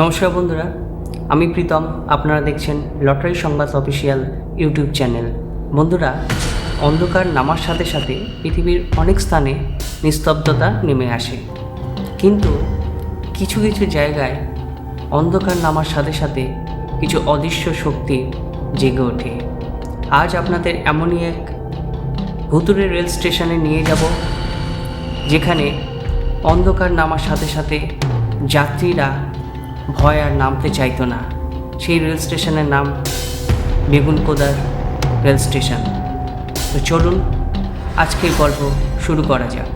নমস্কার বন্ধুরা, আমি প্রীতম, আপনারা দেখছেন লটারি সংবাদ অফিসিয়াল ইউটিউব চ্যানেল। বন্ধুরা, অন্ধকার নামার সাথে সাথে পৃথিবীর অনেক স্থানে নিস্তব্ধতা নেমে আসে। কিন্তু কিছু কিছু জায়গায় অন্ধকার নামার সাথে সাথে কিছু অদৃশ্য শক্তি জেগে ওঠে। আজ আপনাদের এমনই এক ভুতুরে রেল স্টেশনে নিয়ে যাব, যেখানে অন্ধকার নামার সাথে সাথে যাত্রীরা ভয় আর নামতে চাইতো না। সেই রেল স্টেশনের নাম বেগুনকোদার রেল স্টেশন। তো চলুন, আজকের গল্প শুরু করা যাক।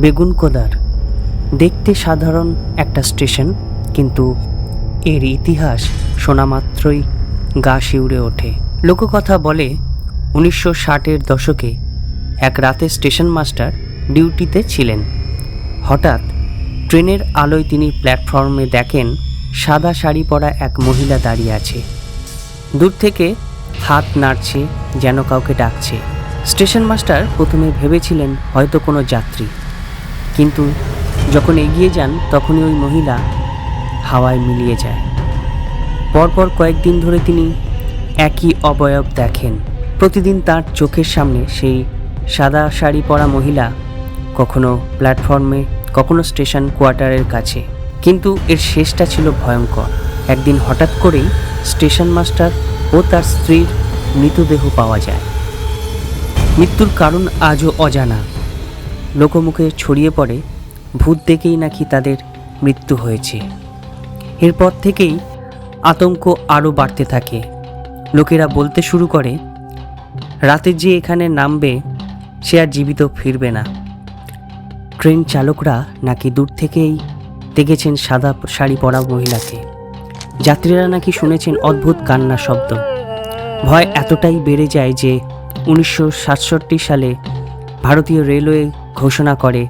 বেগুনকোদার দেখতে সাধারণ একটা স্টেশন, কিন্তু এর ইতিহাস শোনা মাত্রই গা শিউরে ওঠে। লোককথা বলে, উনিশশো ষাটের দশকে এক রাতে স্টেশন মাস্টার ডিউটিতে ছিলেন। হঠাৎ ট্রেনের আলোয় তিনি প্ল্যাটফর্মে দেখেন সাদা শাড়ি পরা এক মহিলা দাঁড়িয়ে আছে। দূর থেকে হাত নাড়ছে, যেন কাউকে ডাকছে। স্টেশন মাস্টার প্রথমে ভেবেছিলেন হয়তো কোনো যাত্রী। কিন্তু যখন এগিয়ে যান, তখনই ওই মহিলা হাওয়ায় মিলিয়ে যায়। পরপর কয়েকদিন ধরে তিনি একই অবয়ব দেখেন। প্রতিদিন তার চোখের সামনে সেই সাদা শাড়ি পরা মহিলা কখনো প্ল্যাটফর্মে, কখনো স্টেশন কোয়ার্টারের কাছে। কিন্তু এর শেষটা ছিল ভয়ঙ্কর। একদিন হঠাৎ করেই স্টেশন মাস্টার ও তার স্ত্রীর মৃতদেহ পাওয়া যায়। মৃত্যুর কারণ আজও অজানা। লোকমুখে ছড়িয়ে পড়ে, ভূত দেখেই নাকি তাদের মৃত্যু হয়েছে। এরপর থেকেই আতঙ্ক আরও বাড়তে থাকে। লোকেরা বলতে শুরু করে, রাতে যে এখানে নামবে, সে আর জীবিত ফিরবে না। ট্রেন চালকরা নাকি দূর থেকেই দেখেছেন সাদা শাড়ি পরা মহিলাকে। যাত্রীরা নাকি শুনেছেন অদ্ভুত কান্না শব্দ। ভয় এতটাই বেড়ে যায় যে উনিশশো সাতষট্টি সালে ভারতীয় রেলওয়ে ঘোষণা করে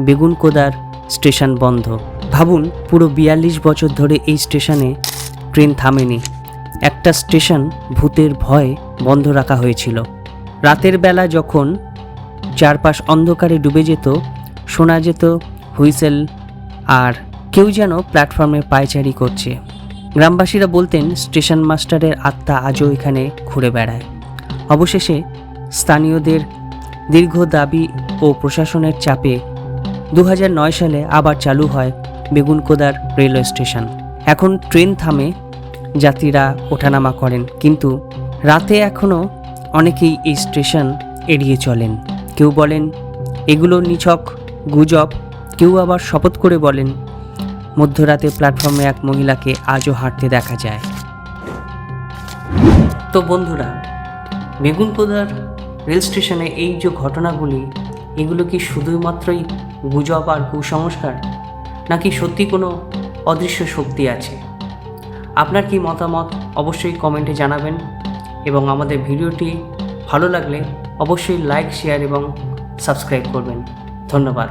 বেগুনকোদার স্টেশন বন্ধ। ভাবুন, পুরো বিয়াল্লিশ বছর ধরে এই স্টেশনে ট্রেন থামেনি। একটা স্টেশন ভূতের ভয়ে বন্ধ রাখা হয়েছিল। রাতের বেলা যখন চারপাশ অন্ধকারে ডুবে যেত, শোনা যেত হুইসেল আর কেউ যেন প্ল্যাটফর্মে পায়চারি করছে। গ্রামবাসীরা বলতেন, স্টেশন মাস্টারের আত্মা আজও এখানে ঘুরে বেড়ায়। অবশেষে স্থানীয়দের দীর্ঘ দাবি ও প্রশাসনের চাপে দু হাজার নয় সালে আবার চালু হয় বেগুনকোদার রেলওয়ে স্টেশন। এখন ট্রেন থামে, যাত্রীরা ওঠানামা করেন, কিন্তু রাতে এখনও অনেকেই এই স্টেশন এড়িয়ে চলেন। কেউ বলেন, এগুলো নিছক গুজব। কেউ আবার শপথ করে বলেন মধ্যরাতে প্ল্যাটফর্মে এক মহিলাকে আজও হাঁটতে দেখা যায়। তো বন্ধুরা বেগুনপোদার রেল স্টেশনে এই যে ঘটনাগুলি, এগুলো কি শুধুমাত্রই গুজব আর কুসংস্কার? নাকি সত্যি কোনো অদৃশ্য শক্তি আছে? আপনার কি মতামত অবশ্যই কমেন্টে জানাবেন এবং আমাদের ভিডিওটি ভালো লাগলে অবশ্যই লাইক, শেয়ার এবং সাবস্ক্রাইব করবেন। ধন্যবাদ।